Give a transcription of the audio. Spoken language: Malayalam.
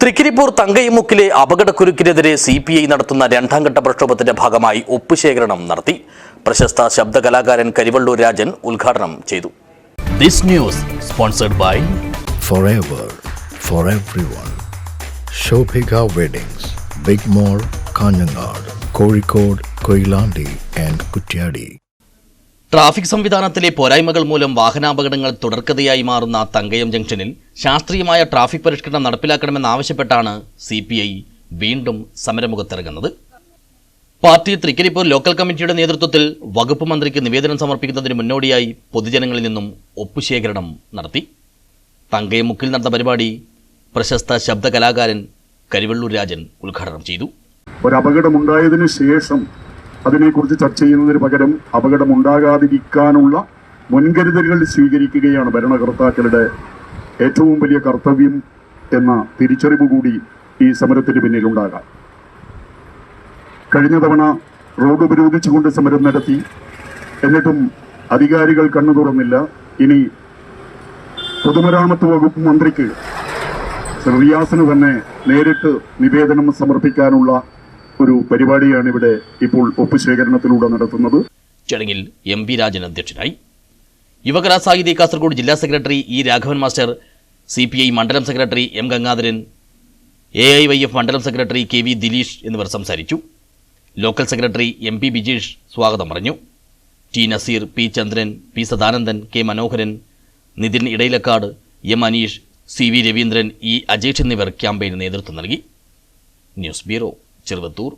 തൃക്കരിപ്പൂർ തങ്കയമുക്കിലെ അപകടക്കുരുക്കിനെതിരെ സി പി ഐ നടത്തുന്ന രണ്ടാം ഘട്ട പ്രക്ഷോഭത്തിന്റെ ഭാഗമായി ഒപ്പുശേഖരണം നടത്തി പ്രശസ്ത ശബ്ദ കലാകാരൻ കരിവള്ളൂർ രാജൻ ഉദ്ഘാടനം ചെയ്തു this news sponsored by forever for everyone. Shobhika Weddings, Big mall Kanhangad Kozhikode Koilandi and Kutyadi. ട്രാഫിക് സംവിധാനത്തിലെ പോരായ്മകൾ മൂലം വാഹനാപകടങ്ങൾ തുടർക്കഥയായി മാറുന്ന തങ്കയം ജംഗ്ഷനിൽ ശാസ്ത്രീയമായ ട്രാഫിക് പരിഷ്കരണം നടപ്പിലാക്കണമെന്നാവശ്യപ്പെട്ടാണ് സി പി ഐ വീണ്ടും സമരമുഖത്തിറങ്ങുന്നത്. പാർട്ടി തൃക്കരിപ്പൂർ ലോക്കൽ കമ്മിറ്റിയുടെ നേതൃത്വത്തിൽ വകുപ്പ് മന്ത്രിക്ക് നിവേദനം സമർപ്പിക്കുന്നതിന് മുന്നോടിയായി പൊതുജനങ്ങളിൽ നിന്നും ഒപ്പുശേഖരണം നടത്തി. തങ്കയമുക്കിൽ നടന്ന പരിപാടി പ്രശസ്ത ശബ്ദ കലാകാരൻ കരിവള്ളൂർ രാജൻ ഉദ്ഘാടനം ചെയ്തു. ഒരു അപകടമുണ്ടായതിനു ശേഷം അതിനെക്കുറിച്ച് ചർച്ച ചെയ്യുന്നതിന് പകരം അപകടമുണ്ടാകാതിരിക്കാനുള്ള മുൻകരുതലുകൾ സ്വീകരിക്കുകയാണ് ഭരണകർത്താക്കളുടെ ഏറ്റവും വലിയ കർത്തവ്യം എന്ന തിരിച്ചറിവ് കൂടി ഈ സമരത്തിന് പിന്നിലുണ്ടാകാം. കഴിഞ്ഞ തവണ റോഡ് ഉപരോധിച്ചുകൊണ്ട് സമരം നടത്തി. എന്നിട്ടും അധികാരികൾ കണ്ണു തുറന്നില്ല. ഇനി പൊതുമരാമത്ത് വകുപ്പ് മന്ത്രിക്ക് റിയാസിന് തന്നെ നേരിട്ട് നിവേദനം സമർപ്പിക്കാനുള്ള ഒരു പരിപാടിയാണ് ഇവിടെ ഇപ്പോൾ ഒപ്പുശേഖരണത്തിലൂടെ നടത്തുന്നത്. ചടങ്ങിൽ എം പി രാജൻ അധ്യക്ഷനായി. യുവകലാ സാഹിതി കാസർഗോഡ് ജില്ലാ secretary E Raghavan master C P I മണ്ഡലം secretary M Gangadharan A I Y F മണ്ഡലം സെക്രട്ടറി കെ വി ദിലീഷ് എന്നിവർ സംസാരിച്ചു. Local secretary M P Bijeesh സ്വാഗതം പറഞ്ഞു. T Naseer P Chandran P Sadanandan K Manoharan Nithin Edayilakkad M Aneesh C V Raveendran E Ajesh എന്നിവർ ക്യാമ്പയിന് നേതൃത്വം നൽകി. News bureau. Cervături